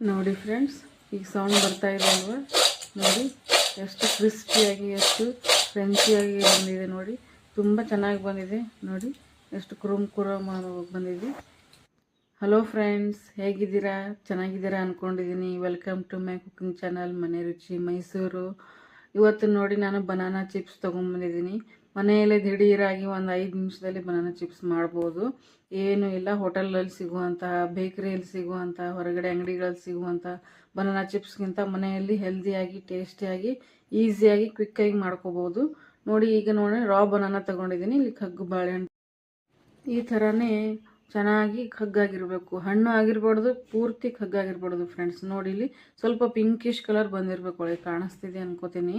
ನೋಡಿ ಫ್ರೆಂಡ್ಸ್ ಈಗ ಸೌಂಡ್ ಬರ್ತಾ ಇದೆ ಅಲ್ವಾ? ನೋಡಿ, ಎಷ್ಟು ಕ್ರಿಸ್ಪಿಯಾಗಿ, ಎಷ್ಟು ಕ್ರಂಚಿಯಾಗಿ ಬಂದಿದೆ ನೋಡಿ. ತುಂಬ ಚೆನ್ನಾಗಿ ಬಂದಿದೆ ನೋಡಿ. ಎಷ್ಟು ಕುರುಮ್ ಕುರುಮ್ ಬಂದಿದೆ. ಹಲೋ ಫ್ರೆಂಡ್ಸ್ ಹೇಗಿದ್ದೀರಾ? ಚೆನ್ನಾಗಿದ್ದೀರಾ ಅಂದ್ಕೊಂಡಿದ್ದೀನಿ welcome to my cooking channel Mane Ruchi Mysuru. ಇವತ್ತು ನೋಡಿ ನಾನು ಬನಾನಾ ಚಿಪ್ಸ್ ತೊಗೊಂಬಂದಿದ್ದೀನಿ ಮನೆಯಲ್ಲೇ ದಿಢೀರಾಗಿ ಒಂದು ಐದು ನಿಮಿಷದಲ್ಲಿ ಬನಾನಾ ಚಿಪ್ಸ್ ಮಾಡ್ಬೋದು. ಏನು ಇಲ್ಲ, ಹೋಟೆಲಲ್ಲಿ ಸಿಗುವಂತಹ ಬೇಕ್ರಿಯಲ್ಲಿ ಸಿಗುವಂಥ ಹೊರಗಡೆ ಅಂಗಡಿಗಳಲ್ಲಿ ಸಿಗುವಂಥ ಬನಾನಾ ಚಿಪ್ಸ್ಗಿಂತ ಮನೆಯಲ್ಲಿ ಹೆಲ್ದಿಯಾಗಿ, ಟೇಸ್ಟಿಯಾಗಿ, ಈಸಿಯಾಗಿ, ಕ್ವಿಕ್ಕಾಗಿ ಮಾಡ್ಕೋಬೋದು. ನೋಡಿ, ಈಗ ನೋಡಿ ರಾ ಬನಾನಾ ತೊಗೊಂಡಿದ್ದೀನಿ. ಇಲ್ಲಿ ಕಗ್ಗು ಬಾಳೆಹಣ್ಣು ಈ ಥರನೇ ಚೆನ್ನಾಗಿ ಕಗ್ಗಾಗಿರಬೇಕು. ಹಣ್ಣು ಆಗಿರ್ಬಾರ್ದು, ಪೂರ್ತಿ ಕಗ್ಗಾಗಿರ್ಬಾರ್ದು ಫ್ರೆಂಡ್ಸ್ ನೋಡಿ, ಇಲ್ಲಿ ಸ್ವಲ್ಪ ಪಿಂಕಿಶ್ ಕಲರ್ ಬಂದಿರಬೇಕು. ಒಳಗೆ ಕಾಣಿಸ್ತಿದೆ ಅನ್ಕೋತೀನಿ.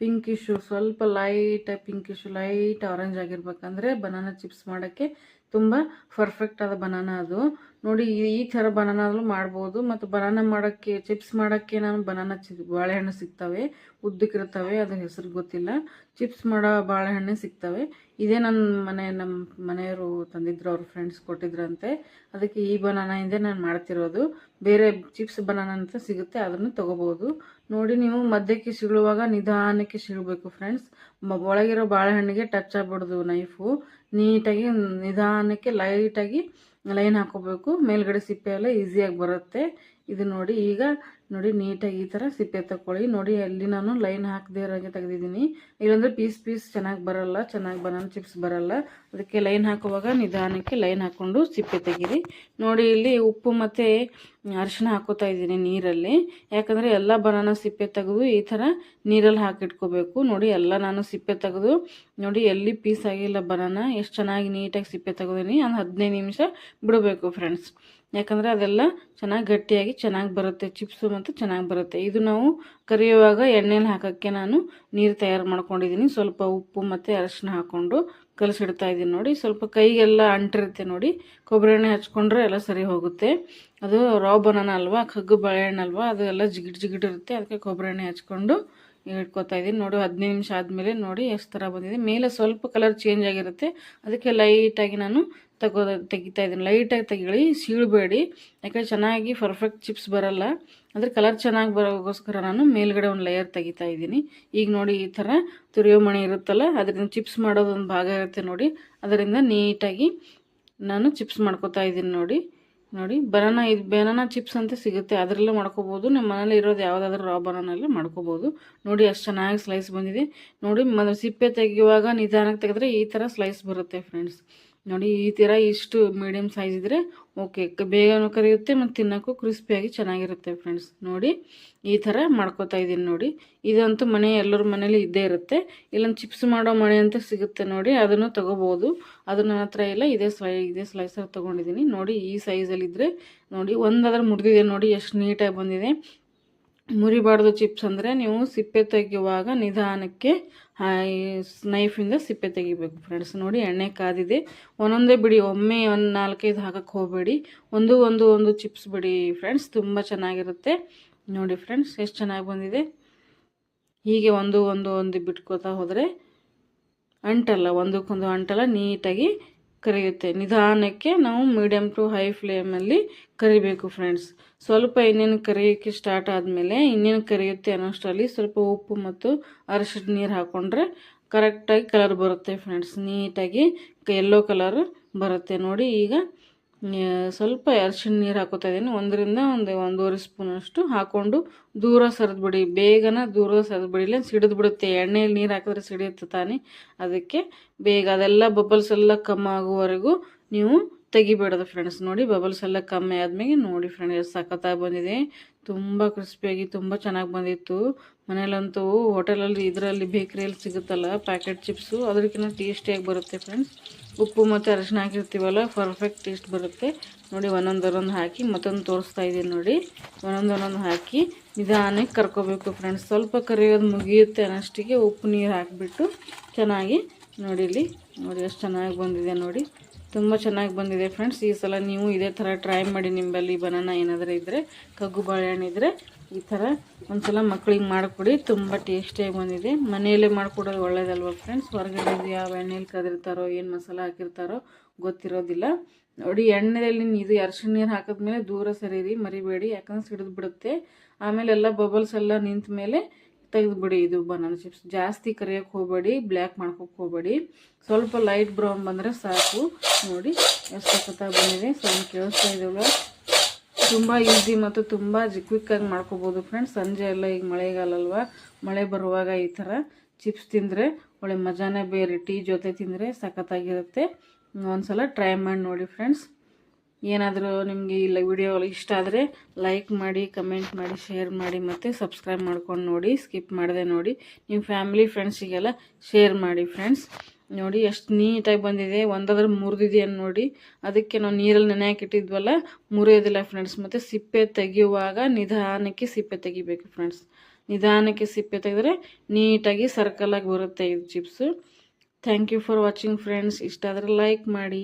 ಪಿಂಕಿಶು ಸ್ವಲ್ಪ ಲೈಟ್ ಪಿಂಕಿಶು ಲೈಟ್ ಆರೆಂಜ್ ಆಗಿರ್ಬೇಕಂದ್ರೆ ಬನಾನಾ ಚಿಪ್ಸ್ ಮಾಡೋಕ್ಕೆ ತುಂಬ ಪರ್ಫೆಕ್ಟ್ ಆದ ಬನಾನಾ ಅದು. ನೋಡಿ, ಈ- ಥರ ಬನಾನಾದಲ್ಲೂ ಮಾಡ್ಬೋದು. ಮತ್ತು ಬನಾನ ಮಾಡೋಕ್ಕೆ ಚಿಪ್ಸ್ ಮಾಡೋಕ್ಕೆ ನಾನು ಬನಾನ ಚಿ, ಬಾಳೆಹಣ್ಣು ಸಿಗ್ತವೆ. ಉದ್ದಕ್ಕಿರ್ತವೆ ಅದ್ರ ಹೆಸರು ಗೊತ್ತಿಲ್ಲ. ಚಿಪ್ಸ್ ಮಾಡೋ ಬಾಳೆಹಣ್ಣೆ ಸಿಗ್ತವೆ. ಇದೇ ನನ್ನ ಮನೆ ನಮ್ಮ ಮನೆಯವರು ತಂದಿದ್ರು, ಅವ್ರ ಫ್ರೆಂಡ್ಸ್ ಕೊಟ್ಟಿದ್ರಂತೆ. ಅದಕ್ಕೆ ಈ ಬನಾನಾಯಿಂದ ನಾನು ಮಾಡ್ತಿರೋದು. ಬೇರೆ ಚಿಪ್ಸ್ ಬನಾನ ಅಂತ ಸಿಗುತ್ತೆ, ಅದನ್ನು ತೊಗೋಬೋದು. ನೋಡಿ, ನೀವು ಮಧ್ಯಕ್ಕೆ ಸಿಳುವಾಗ ನಿಧಾನಕ್ಕೆ ಸಿಳಬೇಕು ಫ್ರೆಂಡ್ಸ್ ಒಳಗಿರೋ ಬಾಳೆಹಣ್ಣಿಗೆ ಟಚ್ ಆಗ್ಬಿಡ್ದು ನೈಫು ನೀಟಾಗಿ, ನಿಧಾನಕ್ಕೆ ಲೈಟಾಗಿ ಲೈನ್ ಹಾಕೋಬೇಕು. ಮೇಲ್ಗಡೆ ಸಿಪ್ಪೆ ಎಲ್ಲ ಈಸಿಯಾಗಿ ಬರುತ್ತೆ. ಇದು ನೋಡಿ, ಈಗ ನೋಡಿ, ನೀಟಾಗಿ ಈ ಥರ ಸಿಪ್ಪೆ ತಗೊಳ್ಳಿ ನೋಡಿ, ಅಲ್ಲಿ ನಾನು ಲೈನ್ ಹಾಕದೇ ಹಾಗೆ ತೆಗೆದಿದ್ದೀನಿ. ಇಲ್ಲಾಂದರೆ ಪೀಸ್ ಪೀಸ್ ಚೆನ್ನಾಗಿ ಬರಲ್ಲ, ಚೆನ್ನಾಗಿ ಬನಾನ ಚಿಪ್ಸ್ ಬರಲ್ಲ. ಅದಕ್ಕೆ ಲೈನ್ ಹಾಕುವಾಗ ನಿಧಾನಕ್ಕೆ ಲೈನ್ ಹಾಕ್ಕೊಂಡು ಸಿಪ್ಪೆ ತೆಗೀರಿ. ನೋಡಿ, ಇಲ್ಲಿ ಉಪ್ಪು ಮತ್ತು ಅರಿಶಿನ ಹಾಕೋತಾ ಇದ್ದೀನಿ ನೀರಲ್ಲಿ. ಯಾಕಂದರೆ ಎಲ್ಲ ಬನಾನ ಸಿಪ್ಪೆ ತೆಗೆದು ಈ ಥರ ನೀರಲ್ಲಿ ಹಾಕಿಟ್ಕೋಬೇಕು. ನೋಡಿ, ಎಲ್ಲ ನಾನು ಸಿಪ್ಪೆ ತೆಗೆದು ನೋಡಿ, ಎಲ್ಲಿ ಪೀಸ್ ಆಗಿಲ್ಲ ಬನಾನ. ಎಷ್ಟು ಚೆನ್ನಾಗಿ ನೀಟಾಗಿ ಸಿಪ್ಪೆ ತೆಗೆದೀನಿ ಒಂದು ಹದಿನೈದು ನಿಮಿಷ ಬಿಡಬೇಕು ಫ್ರೆಂಡ್ಸ್ ಯಾಕಂದರೆ ಅದೆಲ್ಲ ಚೆನ್ನಾಗಿ ಗಟ್ಟಿಯಾಗಿ ಚೆನ್ನಾಗಿ ಬರುತ್ತೆ, ಚಿಪ್ಸು ಮತ್ತು ಚೆನ್ನಾಗಿ ಬರುತ್ತೆ. ಇದು ನಾವು ಕರಿಯುವಾಗ ಎಣ್ಣೆಲಿ ಹಾಕೋಕ್ಕೆ ನಾನು ನೀರು ತಯಾರು ಮಾಡ್ಕೊಂಡಿದ್ದೀನಿ ಸ್ವಲ್ಪ ಉಪ್ಪು ಮತ್ತು ಅರಶಿನ ಹಾಕ್ಕೊಂಡು ಕಲಸಿಡ್ತಾ ಇದ್ದೀನಿ ನೋಡಿ. ಸ್ವಲ್ಪ ಕೈಗೆಲ್ಲ ಅಂಟಿರುತ್ತೆ ನೋಡಿ. ಕೊಬ್ಬರಿ ಎಣ್ಣೆ ಹಚ್ಕೊಂಡ್ರೆ ಎಲ್ಲ ಸರಿ ಹೋಗುತ್ತೆ. ಅದು ರಾವ್ ಬನಾನ ಅಲ್ವಾ, ಕಗ್ಗು ಬಾಳೆಹಣ್ಣು ಅಲ್ವಾ, ಅದು ಎಲ್ಲ ಜಿಗಿಟ್ ಜಿಗಿಟ್ ಇರುತ್ತೆ. ಅದಕ್ಕೆ ಕೊಬ್ಬರಿ ಎಣ್ಣೆ ಹಚ್ಕೊಂಡು ಇಟ್ಕೊತಾ ಇದ್ದೀನಿ ನೋಡಿ, ಹದಿನೈದು ನಿಮಿಷ ಆದಮೇಲೆ ನೋಡಿ ಎಷ್ಟು ಥರ ಬಂದಿದೆ. ಮೇಲೆ ಸ್ವಲ್ಪ ಕಲರ್ ಚೇಂಜ್ ಆಗಿರುತ್ತೆ. ಅದಕ್ಕೆ ಲೈಟಾಗಿ ನಾನು ತಗೋ ತೆಗಿತಾ ಇದ್ದೀನಿ. ಲೈಟಾಗಿ ತೆಗಿಳಿ, ಸೀಳಬೇಡಿ. ಯಾಕಂದರೆ ಚೆನ್ನಾಗಿ ಪರ್ಫೆಕ್ಟ್ ಚಿಪ್ಸ್ ಬರಲ್ಲ. ಅಂದರೆ ಕಲರ್ ಚೆನ್ನಾಗಿ ಬರೋಕ್ಕೋಸ್ಕರ ನಾನು ಮೇಲ್ಗಡೆ ಒಂದು ಲೇಯರ್ ತೆಗಿತಾ ಇದ್ದೀನಿ. ಈಗ ನೋಡಿ ಈ ಥರ ತುರಿಯೋ ಮಣೆ ಇರುತ್ತಲ್ಲ, ಅದರಿಂದ ಚಿಪ್ಸ್ ಮಾಡೋದೊಂದು ಭಾಗ ಇರುತ್ತೆ ನೋಡಿ. ಅದರಿಂದ ನೀಟಾಗಿ ನಾನು ಚಿಪ್ಸ್ ಮಾಡ್ಕೋತಾ ಇದ್ದೀನಿ ನೋಡಿ. ನೋಡಿ ಬನಾನಾ ಇದು ಬನಾನಾ ಚಿಪ್ಸ್ ಅಂತ ಸಿಗುತ್ತೆ. ಅದರಲ್ಲೇ ಮಾಡ್ಕೋಬೋದು. ನಿಮ್ಮ ಮನೇಲಿ ಇರೋದು ಯಾವುದಾದ್ರೂ ರಾ ಬನಾನಲ್ಲಿ ಮಾಡ್ಕೋಬೋದು. ನೋಡಿ ಅಷ್ಟು ಚೆನ್ನಾಗಿ ಸ್ಲೈಸ್ ಬಂದಿದೆ. ನೋಡಿ ಮ ಸಿಪ್ಪೆ ತೆಗೆಯುವಾಗ ನಿಧಾನಕ್ಕೆ ತೆಗೆದ್ರೆ ಈ ಥರ ಸ್ಲೈಸ್ ಬರುತ್ತೆ ಫ್ರೆಂಡ್ಸ್ ನೋಡಿ, ಈ ಥರ ಇಷ್ಟು ಮೀಡಿಯಮ್ ಸೈಜ್ ಇದ್ದರೆ ಓಕೆ ಬೇಗನೂ ಕರಿಯುತ್ತೆ ಮತ್ತು ತಿನ್ನೋಕ್ಕೂ ಕ್ರಿಸ್ಪಿಯಾಗಿ ಚೆನ್ನಾಗಿರುತ್ತೆ ಫ್ರೆಂಡ್ಸ್ ನೋಡಿ, ಈ ಥರ ಮಾಡ್ಕೋತಾ ಇದ್ದೀನಿ ನೋಡಿ. ಇದಂತೂ ಮನೆ, ಎಲ್ಲರ ಮನೇಲಿ ಇದ್ದೇ ಇರುತ್ತೆ. ಇಲ್ಲೊಂದು ಚಿಪ್ಸ್ ಮಾಡೋ ಮಣೆ ಅಂತ ಸಿಗುತ್ತೆ ನೋಡಿ, ಅದನ್ನು ತೊಗೋಬೋದು. ಅದು ನನ್ನ ಹತ್ರ ಇಲ್ಲ, ಇದೇ ಸ್ಲೈ ಇದೇ ಸ್ಲೈಸರ್ ತೊಗೊಂಡಿದ್ದೀನಿ. ನೋಡಿ, ಈ ಸೈಜಲ್ಲಿದ್ದರೆ ನೋಡಿ ಒಂದಾದ್ರೆ ಮುರಿದಿದೆ ನೋಡಿ, ಎಷ್ಟು ನೀಟಾಗಿ ಬಂದಿದೆ. ಮುರಿಬಾರ್ದು ಚಿಪ್ಸ್ ಅಂದರೆ ನೀವು ಸಿಪ್ಪೆ ತೆಗೆಯುವಾಗ ನಿಧಾನಕ್ಕೆ ನೈಫಿಂದ ಸಿಪ್ಪೆ ತೆಗಿಬೇಕು ಫ್ರೆಂಡ್ಸ್ ನೋಡಿ ಎಣ್ಣೆ ಕಾದಿದೆ. ಒಂದೊಂದೇ ಬಿಡಿ, ಒಮ್ಮೆ ಒಂದು ನಾಲ್ಕೈದು ಹಾಕಕ್ಕೆ ಹೋಗಬೇಡಿ. ಒಂದು ಒಂದು ಒಂದು ಚಿಪ್ಸ್ ಬಿಡಿ ಫ್ರೆಂಡ್ಸ್ ತುಂಬ ಚೆನ್ನಾಗಿರುತ್ತೆ. ನೋಡಿ ಫ್ರೆಂಡ್ಸ್ ಎಷ್ಟು ಚೆನ್ನಾಗಿ ಬಂದಿದೆ. ಹೀಗೆ ಒಂದು ಒಂದು ಒಂದು ಬಿಟ್ಕೋತಾ ಹೋದರೆ ಅಂಟಲ್ಲ, ಒಂದಕ್ಕೊಂದು ಅಂಟಲ್ಲ, ನೀಟಾಗಿ ಕರಿಯುತ್ತೆ. ನಿಧಾನಕ್ಕೆ ನಾವು ಮೀಡಿಯಮ್ ಟು ಹೈ ಫ್ಲೇಮಲ್ಲಿ ಕರಿಬೇಕು ಫ್ರೆಂಡ್ಸ್ ಸ್ವಲ್ಪ ಇನ್ನೇನು ಕರಿಯೋಕ್ಕೆ ಸ್ಟಾರ್ಟ್ ಆದಮೇಲೆ ಇನ್ನೇನು ಕರಿಯುತ್ತೆ ಅನ್ನೋಷ್ಟರಲ್ಲಿ ಸ್ವಲ್ಪ ಉಪ್ಪು ಮತ್ತು ಅರಶಿನ ನೀರು ಹಾಕ್ಕೊಂಡ್ರೆ ಕರೆಕ್ಟಾಗಿ ಕಲರ್ ಬರುತ್ತೆ ಫ್ರೆಂಡ್ಸ್ ನೀಟಾಗಿ ಎಲ್ಲೋ ಕಲರ್ ಬರುತ್ತೆ ನೋಡಿ ಈಗ. ಸ್ವಲ್ಪ ಅರಿಶಿಣ ನೀರು ಹಾಕೋತಾ ಇದ್ದೀನಿ ಒಂದರಿಂದ ಒಂದು ಒಂದೂವರೆ ಸ್ಪೂನಷ್ಟು ಹಾಕ್ಕೊಂಡು ದೂರ ಸರಿದ್ಬಿಡಿ ಬೇಗನ ದೂರ ಸರಿದ್ಬಿಡಿ ಇಲ್ಲ ಸಿಡಿದು ಬಿಡುತ್ತೆ. ಎಣ್ಣೆಯಲ್ಲಿ ನೀರು ಹಾಕಿದ್ರೆ ಸಿಡಿಯುತ್ತೆ ತಾನೇ. ಅದಕ್ಕೆ ಬೇಗ ಅದೆಲ್ಲ ಬಬಲ್ಸ್ ಎಲ್ಲ ಕಮ್ಮಿ ಆಗುವವರೆಗೂ ನೀವು ತೆಗಿಬೇಡದು ಫ್ರೆಂಡ್ಸ್ ನೋಡಿ ಬಬಲ್ಸ್ ಎಲ್ಲ ಕಮ್ಮಿ ಆದ್ಮೇಲೆ ನೋಡಿ ಫ್ರೆಂಡ್ಸ್ ಸಖತ್ತಾಗಿ ಬಂದಿದೆ. ತುಂಬ ಕ್ರಿಸ್ಪಿಯಾಗಿ, ತುಂಬ ಚೆನ್ನಾಗಿ ಬಂದಿತ್ತು. ಮನೇಲಂತೂ ಹೋಟೆಲಲ್ಲಿ, ಇದರಲ್ಲಿ ಬೇಕ್ರಿಯಲ್ಲಿ ಸಿಗುತ್ತಲ್ಲ ಪ್ಯಾಕೆಟ್ ಚಿಪ್ಸು ಅದಕ್ಕಿಂತ ಟೇಸ್ಟಿಯಾಗಿ ಬರುತ್ತೆ ಫ್ರೆಂಡ್ಸ್ ಉಪ್ಪು ಮತ್ತು ಅರಿಶಿನ ಹಾಕಿರ್ತೀವಲ್ಲ ಪರ್ಫೆಕ್ಟ್ ಟೇಸ್ಟ್ ಬರುತ್ತೆ. ನೋಡಿ ಒಂದೊಂದು ಹಾಕಿ ಮತ್ತೊಂದು ತೋರಿಸ್ತಾ ಇದ್ದೀನಿ ನೋಡಿ. ಒಂದೊಂದು ಹಾಕಿ ನಿಧಾನಕ್ಕೆ ಕರ್ಕೋಬೇಕು ಫ್ರೆಂಡ್ಸ್ ಸ್ವಲ್ಪ ಕರಿಯೋದು ಮುಗಿಯುತ್ತೆ ಅನ್ನೋಷ್ಟಿಗೆ ಉಪ್ಪು ನೀರು ಹಾಕಿಬಿಟ್ಟು ಚೆನ್ನಾಗಿ ನೋಡಿ ಇಲ್ಲಿ. ನೋಡಿ, ಎಷ್ಟು ಚೆನ್ನಾಗಿ ಬಂದಿದೆ ನೋಡಿ. ತುಂಬ ಚೆನ್ನಾಗಿ ಬಂದಿದೆ ಫ್ರೆಂಡ್ಸ್ ಈ ಸಲ ನೀವು ಇದೇ ಥರ ಟ್ರೈ ಮಾಡಿ ನಿಂಬಲ್ಲಿ ಬನಾನ ಏನಾದರೂ ಇದ್ದರೆ ಕಗ್ಗು ಬಾಳೆಹಣ್ಣು ಇದ್ದರೆ ಈ ಥರ ಒಂದ್ಸಲ ಮಕ್ಕಳಿಗೆ ಮಾಡಿಕೊಡಿ. ತುಂಬ ಟೇಸ್ಟಿಯಾಗಿ ಬಂದಿದೆ. ಮನೆಯಲ್ಲೇ ಮಾಡಿಕೊಡೋದು ಒಳ್ಳೇದಲ್ವ ಫ್ರೆಂಡ್ಸ್ ಹೊರಗಡೆ ಯಾವ ಎಣ್ಣೆಲಿ ಕದಿರ್ತಾರೋ ಏನು ಮಸಾಲ ಹಾಕಿರ್ತಾರೋ ಗೊತ್ತಿರೋದಿಲ್ಲ. ನೋಡಿ, ಎಣ್ಣೆಯಲ್ಲಿ ಇದು ಅರ್ಶಿಣ ನೀರು ಹಾಕಿದ್ಮೇಲೆ ದೂರ ಸರಿರಿ ಮರಿಬೇಡಿ. ಯಾಕಂದ್ರೆ ಸಿಡಿದು ಬಿಡುತ್ತೆ. ಆಮೇಲೆ ಎಲ್ಲ ಬಬಲ್ಸ್ ಎಲ್ಲ ನಿಂತ ಮೇಲೆ ತೆಗೆದುಬಿಡಿ ಇದು ಬನಾನ ಚಿಪ್ಸ್ ಜಾಸ್ತಿ ಕರಿಯೋಕ್ಕೆ ಹೋಗಬೇಡಿ ಬ್ಲ್ಯಾಕ್ ಮಾಡ್ಕೋಕ್ಕೆ ಹೋಗಬೇಡಿ. ಸ್ವಲ್ಪ ಲೈಟ್ ಬ್ರೌನ್ ಬಂದರೆ ಸಾಕು. ನೋಡಿ, ಎಷ್ಟು ಸಖತ್ತಾಗಿ ಬಂದಿದೆ. ಸೌಂಡ್ ಕೇಳಿಸ್ತಾ ಇದೆಯಲ್ಲ ತುಂಬ ಈಸಿ ಮತ್ತು ತುಂಬ ಕ್ವಿಕ್ಕಾಗಿ ಮಾಡ್ಕೋಬೋದು ಫ್ರೆಂಡ್ಸ್ ಸಂಜೆ ಎಲ್ಲ ಈಗ ಮಳೆಗಾಲ ಅಲ್ವಾ? ಮಳೆ ಬರುವಾಗ ಈ ಥರ ಚಿಪ್ಸ್ ತಿಂದರೆ ಒಳ್ಳೆ ಮಜಾನೇ ಬೇರೆ. ಟೀ ಜೊತೆ ತಿಂದರೆ ಸಖತ್ತಾಗಿರುತ್ತೆ. ಒಂದು ಸಲ ಟ್ರೈ ಮಾಡಿ ನೋಡಿ ಫ್ರೆಂಡ್ಸ್ ಏನಾದರೂ ನಿಮಗೆ ಇಲ್ಲ ವಿಡಿಯೋ ಇಷ್ಟ ಆದರೆ ಲೈಕ್ ಮಾಡಿ ಕಮೆಂಟ್ ಮಾಡಿ ಶೇರ್ ಮಾಡಿ ಮತ್ತು ಸಬ್ಸ್ಕ್ರೈಬ್ ಮಾಡ್ಕೊಂಡು ನೋಡಿ ಸ್ಕಿಪ್ ಮಾಡದೆ ನೋಡಿ. ನಿಮ್ಮ ಫ್ಯಾಮಿಲಿ ಫ್ರೆಂಡ್ಸಿಗೆಲ್ಲ ಶೇರ್ ಮಾಡಿ ಫ್ರೆಂಡ್ಸ್ ನೋಡಿ ಎಷ್ಟು ನೀಟಾಗಿ ಬಂದಿದೆ. ಒಂದಾದ್ರೂ ಮುರಿದಿದೆಯನ್ನು ನೋಡಿ. ಅದಕ್ಕೆ ನಾವು ನೀರಲ್ಲಿ ನೆನೆ ಹಾಕಿಟ್ಟಿದ್ವಲ್ಲ, ಮುರಿಯೋದಿಲ್ಲ ಫ್ರೆಂಡ್ಸ್ ಮತ್ತು ಸಿಪ್ಪೆ ತೆಗೆಯುವಾಗ ನಿಧಾನಕ್ಕೆ ಸಿಪ್ಪೆ ತೆಗಿಬೇಕು ಫ್ರೆಂಡ್ಸ್ ನಿಧಾನಕ್ಕೆ ಸಿಪ್ಪೆ ತೆಗೆದ್ರೆ ನೀಟಾಗಿ ಸರ್ಕಲಾಗಿ ಬರುತ್ತೆ ಇದು chips thank you for watching friends ಇಷ್ಟ ಆದರೆ ಲೈಕ್ ಮಾಡಿ.